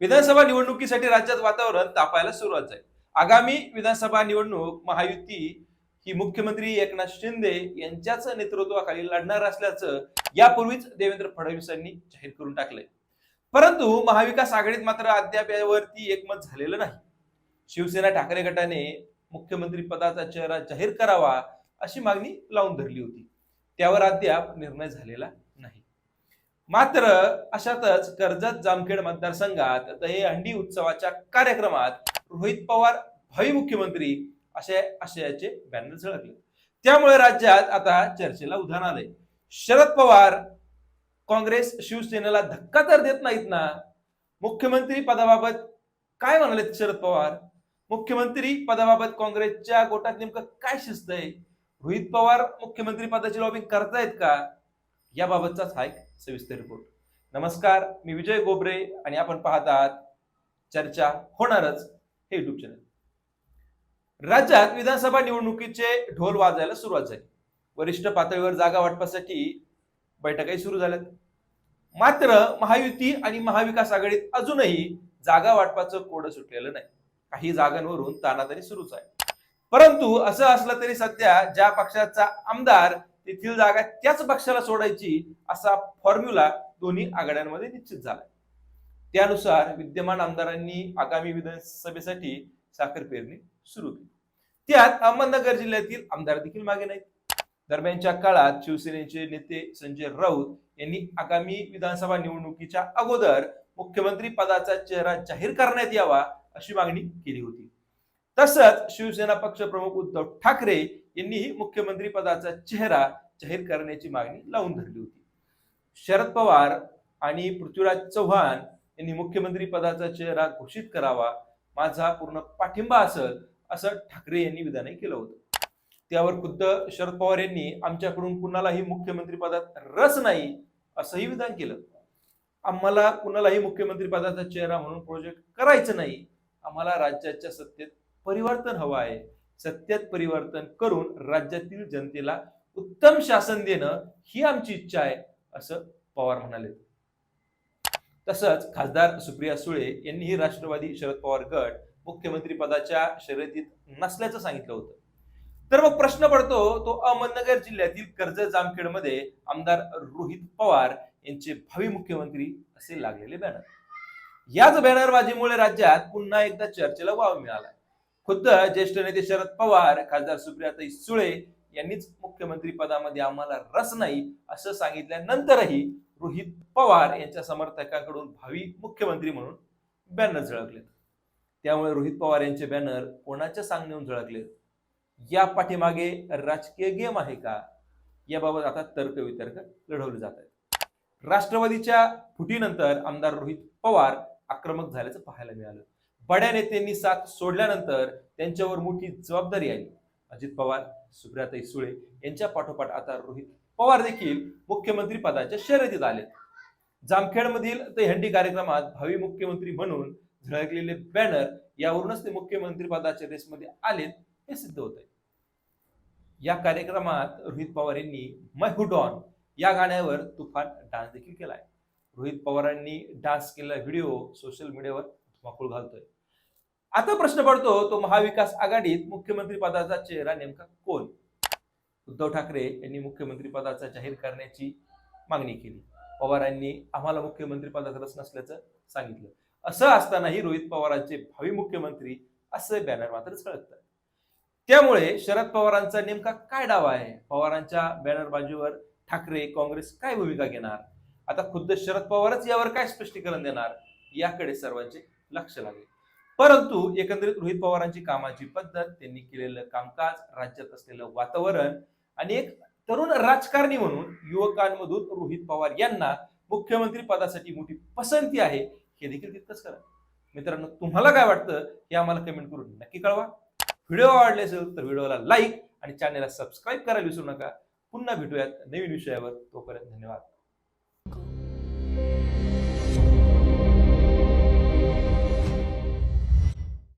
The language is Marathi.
विधानसभा निवडणुकीसाठी राज्यात वातावरण तापायला सुरुवात झाली. आगामी विधानसभा निवडणूक महायुती ही मुख्यमंत्री एकनाथ शिंदे यांच्याच नेतृत्वाखाली लढणार असल्याचं यापूर्वीच देवेंद्र फडणवीसांनी जाहीर करून टाकलंय. परंतु महाविकास आघाडीत मात्र अद्याप यावरती एकमत झालेलं नाही. शिवसेना ठाकरे गटाने मुख्यमंत्री पदाचा चेहरा जाहीर करावा अशी मागणी लावून धरली होती. त्यावर अद्याप निर्णय झालेला मात्र अशातच कर्जत जामखेड मतदारसंघात दहीहंडी उत्सवाच्या कार्यक्रमात रोहित पवार भावी मुख्यमंत्री अशा आशयाचे बॅनर झळकले. त्यामुळे राज्यात आता चर्चेला उधाण आलंय. शरद पवार काँग्रेस शिवसेनेला धक्का तर देत नाहीत ना? मुख्यमंत्री पदाबाबत काय म्हणाले शरद पवार? मुख्यमंत्री पदाबाबत काँग्रेसच्या गोटात नेमकं काय शिस्त आहे रोहित पवार मुख्यमंत्री पदाची लॉबिंग करतायत का? याबाबतचाच हा एक सविस्तर रिपोर्ट. नमस्कार मी विजय गोबरे आणि आपण पाहत आहात चर्चा होणारच हे युट्यूब चॅनल राज्यात विधानसभा निवडणुकीचे ढोल वाजायला सुरुवात झाली. वरिष्ठ पातळीवर जागा वाटपासाठी बैठकाही सुरू झाल्यात. मात्र महायुती आणि महाविकास आघाडीत अजूनही जागा वाटपाचं कोडं सुटलेलं नाही. काही जागांवरून तानातानी सुरूच आहे. परंतु असं असलं तरी सध्या ज्या पक्षाचा आमदार तेथील जागा त्याच पक्षाला सोडायची असा फॉर्म्युला दोन्ही आघाड्यांमध्ये निश्चित झाला त्यानुसार विद्यमान आमदारांनी आगामी विधानसभेसाठी साखर पेरणी सुरू केली. त्यात अहमदनगर जिल्ह्यातील आमदार देखील मागे नाहीत. दरम्यानच्या काळात शिवसेनेचे नेते संजय राऊत यांनी आगामी विधानसभा निवडणुकीच्या अगोदर मुख्यमंत्री पदाचा चेहरा जाहीर करण्यात यावा अशी मागणी केली होती. तसंच शिवसेना पक्षप्रमुख उद्धव ठाकरे यांनीही मुख्यमंत्री पदाचा चेहरा जाहीर करण्याची मागणी लावून धरली होती. शरद पवार आणि पृथ्वीराज चव्हाण यांनी मुख्यमंत्री पदाचा चेहरा घोषित करावा माझा पूर्ण पाठिंबा असेल असं ठाकरे यांनी विधानही केलं होतं. त्यावर खुद्द शरद पवार यांनी आमच्याकडून कुणालाही मुख्यमंत्री पदात रस नाही असंही विधान केलं. आम्हाला कुणालाही मुख्यमंत्री पदाचा चेहरा म्हणून प्रोजेक्ट करायचं नाही. आम्हाला राज्याच्या सत्तेत परिवर्तन हवं आहे. सत्यात परिवर्तन करून राज्यातील जनतेला उत्तम शासन देणं ही आमची इच्छा आहे असं पवार म्हणाले तसंच खासदार सुप्रिया सुळे यांनीही राष्ट्रवादी शरद पवार गट मुख्यमंत्री पदाच्या शर्यतीत नसल्याचं सांगितलं होतं. तर मग प्रश्न पडतो तो अहमदनगर जिल्ह्यातील कर्जत जामखेडमध्ये आमदार रोहित पवार यांचे भावी मुख्यमंत्री असे लागलेले बॅनर. याच बॅनरबाजीमुळे राज्यात पुन्हा एकदा चर्चेला वाव मिळाला खुद्द ज्येष्ठ नेते शरद पवार खासदार सुप्रियाताई सुळे यांनीच मुख्यमंत्री पदामध्ये आम्हाला रस नाही असं सांगितल्यानंतरही रोहित पवार यांच्या समर्थकांकडून भावी मुख्यमंत्री म्हणून बॅनर झळकले त्यामुळे रोहित पवार यांचे बॅनर कोणाच्या सांगण्याहून झळकले या पाठीमागे राजकीय गेम आहे का? याबाबत आता तर्क वितर्क लढवले जात आहेत. राष्ट्रवादीच्या फुटीनंतर आमदार रोहित पवार आक्रमक झाल्याचं पाहायला मिळालं. बड्या नेत्यांनी साथ सोडल्यानंतर त्यांच्यावर मोठी जबाबदारी आली. अजित पवार सुप्रियाताई सुळे यांच्या पाठोपाठ आता रोहित पवार देखील मुख्यमंत्री पदाच्या शर्यतीत आले. जामखेडमधील दहीहंडी कार्यक्रमात भावी मुख्यमंत्री म्हणून झळकलेले बॅनर यावरूनच ते मुख्यमंत्री पदाच्या रेसमध्ये आलेत हे सिद्ध होत आहे या कार्यक्रमात रोहित पवार यांनी मै हुडॉन या गाण्यावर तुफान डान्स देखील केलाय. रोहित पवारांनी डान्स केलेला व्हिडिओ सोशल मीडियावर धुमाकूळ घालतोय. आता प्रश्न पडतो तो महाविकास आघाडीत मुख्यमंत्री पदाचा चेहरा नेमका कोण? उद्धव ठाकरे यांनी मुख्यमंत्री पदाचा जाहीर करण्याची मागणी केली. पवारांनी आम्हाला मुख्यमंत्री पदात रस नसल्याचं सांगितलं. असं असतानाही रोहित पवारांचे भावी मुख्यमंत्री असे बॅनर मात्र झळकतात. त्यामुळे शरद पवारांचा नेमका काय डावा आहे? पवारांच्या बॅनर बाजूवर ठाकरे काँग्रेस काय भूमिका घेणार? आता खुद्द शरद पवारच यावर काय स्पष्टीकरण देणार? याकडे सर्वांचे लक्ष लागेल. परंतु एकंदरीत रोहित पवारांची कामाची पद्धत त्यांनी केलेलं कामकाज राज्यात असलेलं वातावरण आणि एक तरुण राजकारणी म्हणून युवकांमधून रोहित पवार यांना मुख्यमंत्री पदासाठी मोठी पसंती आहे हे देखील तितकंच करा मित्रांनो तुम्हाला काय वाटतं हे आम्हाला कमेंट करून नक्की कळवा. व्हिडिओ आवडले असेल तर व्हिडिओला लाईक आणि चॅनलला सबस्क्राईब करायला विसरू नका. पुन्हा भेटूयात नवीन विषयावर. तोपर्यंत धन्यवाद.